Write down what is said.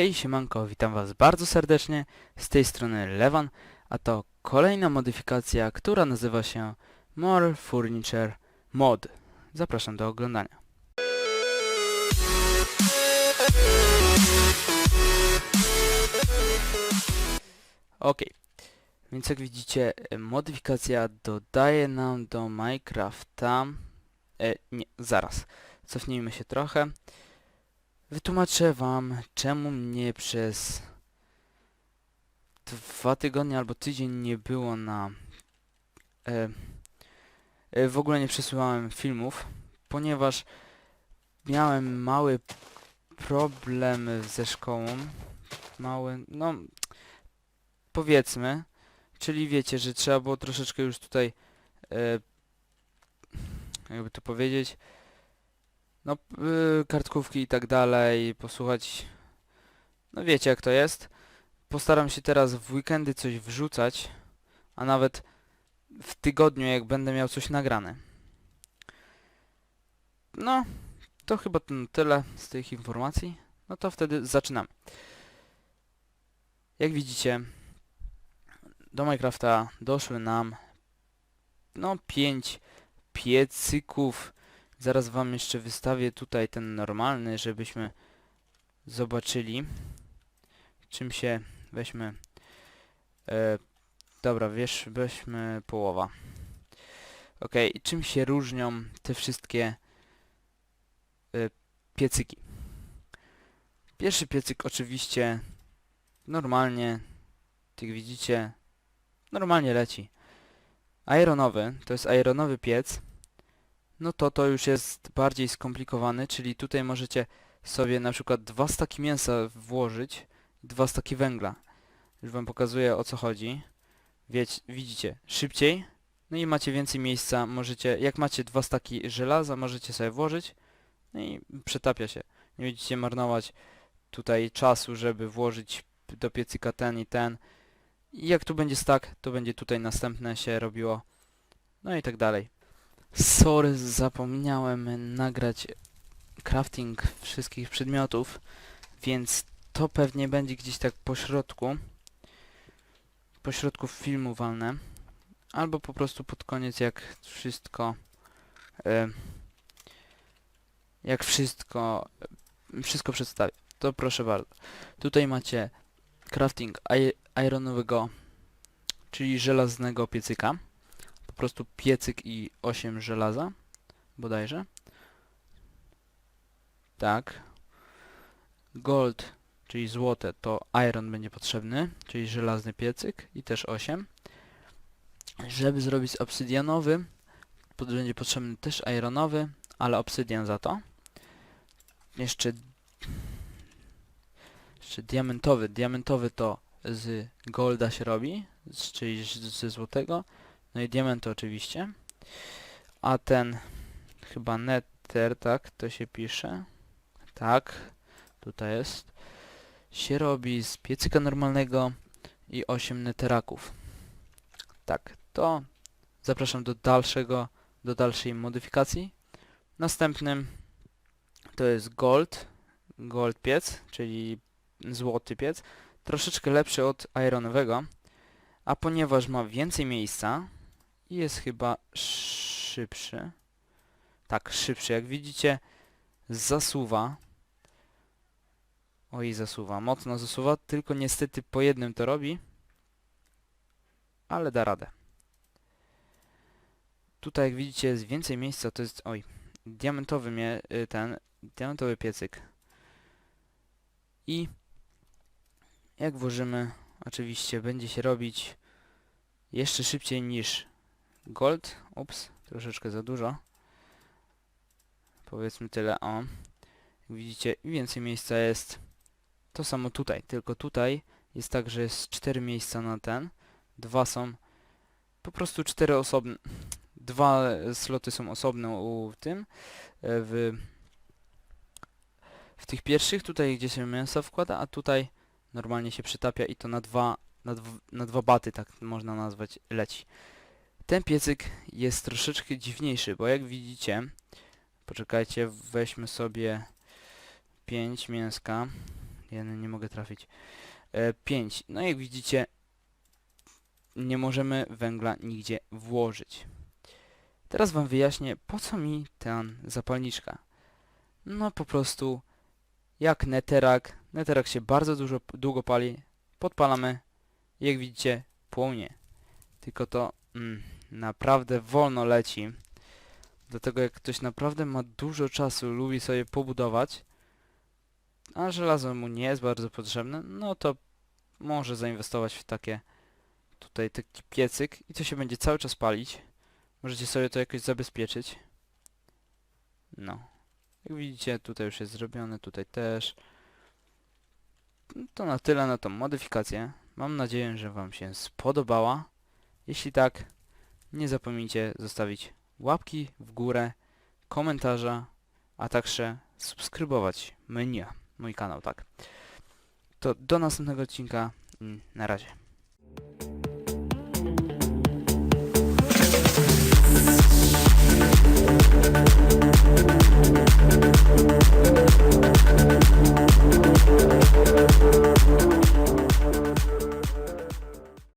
Hej, siemanko, witam was bardzo serdecznie, z tej strony Lewan, a to kolejna modyfikacja, która nazywa się More Furniture Mod. Zapraszam do oglądania. Ok, więc jak widzicie, e, modyfikacja dodaje nam do Minecrafta... E, nie, zaraz, cofnijmy się trochę. Wytłumaczę wam, czemu mnie przez dwa tygodnie albo tydzień nie było na... E, e, w ogóle nie przesyłałem filmów, ponieważ miałem mały problem ze szkołą. Mały, no powiedzmy, czyli wiecie, że trzeba było troszeczkę już tutaj, e, jakby to powiedzieć, no, y, kartkówki i tak dalej, posłuchać. No wiecie jak to jest. Postaram się teraz w weekendy coś wrzucać, a nawet w tygodniu jak będę miał coś nagrane. No, to chyba tyle z tych informacji. No to wtedy zaczynamy. Jak widzicie, do Minecrafta doszły nam no 5 piecyków Zaraz wam jeszcze wystawię tutaj ten normalny, żebyśmy zobaczyli czym się weźmy e, dobra, wiesz, weźmy połowa. Ok, czym się różnią te wszystkie e, piecyki? Pierwszy piecyk oczywiście normalnie jak widzicie normalnie leci. Ironowy, to jest ironowy piec no to to już jest bardziej skomplikowane, czyli tutaj możecie sobie na przykład dwa staki mięsa włożyć, dwa staki węgla. Już wam pokazuję o co chodzi. Wiecie, widzicie, szybciej, no i macie więcej miejsca, możecie, jak macie dwa staki żelaza, możecie sobie włożyć, no i przetapia się. Nie będziecie marnować tutaj czasu, żeby włożyć do piecyka ten i ten. I jak tu będzie stak, to będzie tutaj następne się robiło, no i tak dalej. Sorry, zapomniałem nagrać crafting wszystkich przedmiotów, więc to pewnie będzie gdzieś tak po środku. Po środku filmu walne. Albo po prostu pod koniec jak wszystko... E, jak wszystko... Wszystko przedstawię. To proszę bardzo. Tutaj macie crafting ironowego, czyli żelaznego piecyka prostu piecyk i 8 żelaza, bodajże. Tak. Gold, czyli złote, to iron będzie potrzebny, czyli żelazny piecyk i też 8. Żeby zrobić obsydianowy, będzie potrzebny też ironowy, ale obsydian za to. Jeszcze, jeszcze diamentowy. Diamentowy to z golda się robi, czyli ze złotego. No i diamenty oczywiście. A ten chyba nether, tak, to się pisze. Tak, tutaj jest. Się robi z piecyka normalnego i 8 neteraków. Tak, to zapraszam do dalszego, do dalszej modyfikacji. Następnym to jest gold, gold piec, czyli złoty piec. Troszeczkę lepszy od ironowego, a ponieważ ma więcej miejsca, i jest chyba szybszy. Tak, szybszy. Jak widzicie, zasuwa. Oj, zasuwa. Mocno zasuwa, tylko niestety po jednym to robi. Ale da radę. Tutaj jak widzicie jest więcej miejsca, to jest... Oj, diamentowy mnie, y, ten, diamentowy piecyk. I jak włożymy, oczywiście będzie się robić jeszcze szybciej niż Gold, ups, troszeczkę za dużo. Powiedzmy tyle, o. Widzicie, więcej miejsca jest. To samo tutaj, tylko tutaj jest tak, że jest cztery miejsca na ten. Dwa są po prostu cztery osobne. Dwa sloty są osobne u tym. E, w, w tych pierwszych, tutaj gdzie się mięso wkłada, a tutaj normalnie się przytapia i to na dwa, na, dw na dwa baty, tak można nazwać, leci. Ten piecyk jest troszeczkę dziwniejszy, bo jak widzicie, poczekajcie, weźmy sobie 5 mięska, Ja nie mogę trafić. E, 5. No jak widzicie, nie możemy węgla nigdzie włożyć. Teraz wam wyjaśnię, po co mi ten zapalniczka. No po prostu, jak neterak, neterak się bardzo dużo, długo pali, podpalamy, jak widzicie, płonie. Tylko to mm, naprawdę wolno leci. Dlatego jak ktoś naprawdę ma dużo czasu, lubi sobie pobudować, a żelazo mu nie jest bardzo potrzebne, no to może zainwestować w takie tutaj taki piecyk i to się będzie cały czas palić. Możecie sobie to jakoś zabezpieczyć. No. Jak widzicie, tutaj już jest zrobione, tutaj też. No To na tyle na tą modyfikację. Mam nadzieję, że Wam się spodobała. Jeśli tak, nie zapomnijcie zostawić łapki w górę, komentarza, a także subskrybować mnie, mój kanał, tak. To do następnego odcinka. Mm, Na razie.